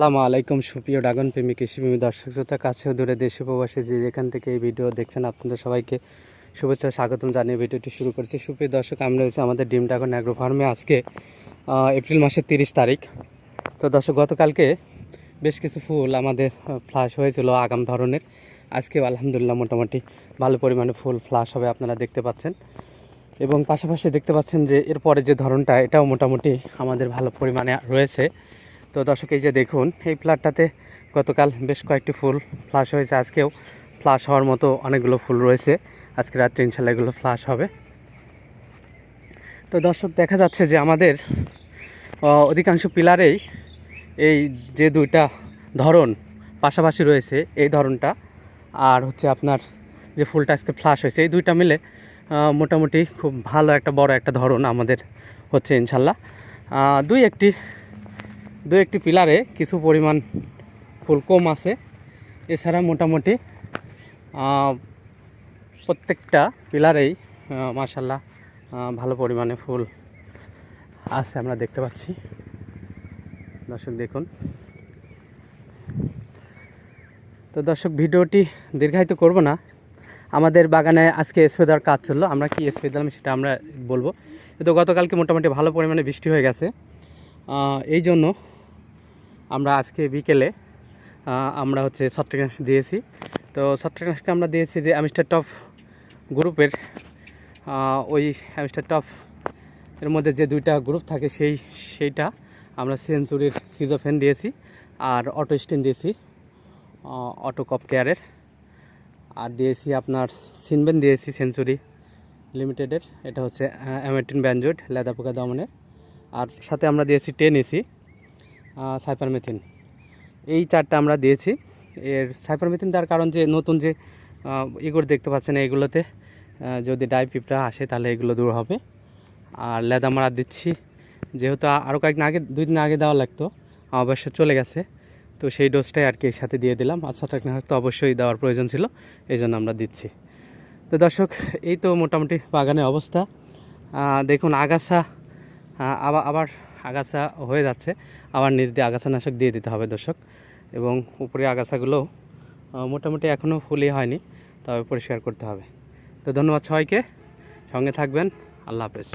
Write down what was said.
আসসালামু আলাইকুম সুপ্রিয় ড্রাগন প্রেমী কৃষিপ্রেমী দর্শক শ্রোতা, কাছে ও দূরে দেশে প্রবাসী যে যেখান থেকে এই ভিডিও দেখছেন আপনাদের সবাইকে শুভেচ্ছা, স্বাগতম জানিয়ে ভিডিওটি শুরু করছি। সুপ্রিয় দর্শক, আমরা রয়েছে আমাদের ডিম ড্রাগন অ্যাগ্রো ফার্মে আজকে এপ্রিল মাসের তিরিশ তারিখ। তো দর্শক, গতকালকে বেশ কিছু ফুল আমাদের ফ্লাশ হয়েছিল আগাম ধরনের। আজকে আলহামদুলিল্লাহ মোটামুটি ভালো পরিমাণে ফুল ফ্লাশ হবে আপনারা দেখতে পাচ্ছেন। এবং পাশাপাশি দেখতে পাচ্ছেন যে এরপরে যে ধরনটা, এটাও মোটামুটি আমাদের ভালো পরিমাণে রয়েছে। তো দর্শক, এই যে দেখুন, এই ফ্ল্যাটটাতে গতকাল বেশ কয়েকটি ফুল ফ্লাশ হয়েছে। আজকেও ফ্লাশ হওয়ার মতো অনেকগুলো ফুল রয়েছে। আজকে রাত্রে ইনশাল্লাহ এগুলো ফ্লাশ হবে। তো দর্শক, দেখা যাচ্ছে যে আমাদের অধিকাংশ পিলারেই এই যে দুইটা ধরন পাশাপাশি রয়েছে, এই ধরনটা। আর হচ্ছে আপনার যে ফুলটা আজকে ফ্লাশ হয়েছে, এই দুইটা মিলে মোটামুটি খুব ভালো একটা বড় একটা ধরন আমাদের হচ্ছে ইনশাল্লাহ। দুই একটি দু একটি পিলারে কিছু পরিমাণ ফুল কম আছে। এছাড়া মোটামুটি প্রত্যেকটা পিলারেই মাসাল্লাহ ভালো পরিমাণে ফুল আছে আমরা দেখতে পাচ্ছি। দর্শক দেখুন। তো দর্শক, ভিডিওটি দীর্ঘায়িত করব না। আমাদের বাগানে আজকে স্প্রে দেওয়ার কাজ চলল। আমরা কি স্প্রে দিলাম সেটা আমরা বলব। কিন্তু গতকালকে মোটামুটি ভালো পরিমাণে বৃষ্টি হয়ে গেছে। এই জন্য আমরা আজকে বিকেলে আমরা হচ্ছে ছত্রগ্রাস দিয়েছি। তো ছত্রগ্রাসকে আমরা দিয়েছি যে অ্যামিস্টার টপ গ্রুপের ওই অ্যামিস্টার টপ এর মধ্যে যে দুইটা গ্রুপ থাকে সেই, সেইটা আমরা সেঞ্চুরির সিজোফেন দিয়েছি আর অটো স্টিন দিয়েছি অটো কপ কেয়ারের। আর দিয়েছি আপনার সিনবেন দিয়েছি সেঞ্চুরি লিমিটেডের, এটা হচ্ছে অ্যামেটিন ব্যানজোড, লেদা পোকা দমনের। আর সাথে আমরা দিয়েছি টেন এসি। সাইপারমেথিন। এই চারটা আমরা দিয়েছি। এর সাইপারমেথিন দেওয়ার কারণ যে নতুন যে এগুলো দেখতে পাচ্ছেন এগুলোতে যদি ডাইপিপটা আসে তাহলে এগুলো দূর হবে। আর লেদা মারা দিচ্ছি, যেহেতু আরও কয়েকদিন আগে, দুই দিন আগে দেওয়া লাগতো, অবশ্য চলে গেছে। তো সেই ডোজটাই আর কি এর সাথে দিয়ে দিলাম। আচ্ছা টেকনাস তো অবশ্যই দেওয়ার প্রয়োজন ছিল এই জন্য আমরা দিচ্ছি। তো দর্শক, এই তো মোটামুটি বাগানের অবস্থা। দেখুন, আগাছা আবার আবার আগাছা হয়ে যাচ্ছে, আবার নিচ দিয়ে আগাছা নাশক দিয়ে দিতে হবে দর্শক। এবং উপরে আগাছাগুলো মোটামুটি এখনও ফুলই হয়নি, তবে পরিষ্কার করতে হবে। তো ধন্যবাদ সবাইকে, সঙ্গে থাকবেন, আল্লাহ হাফেজ।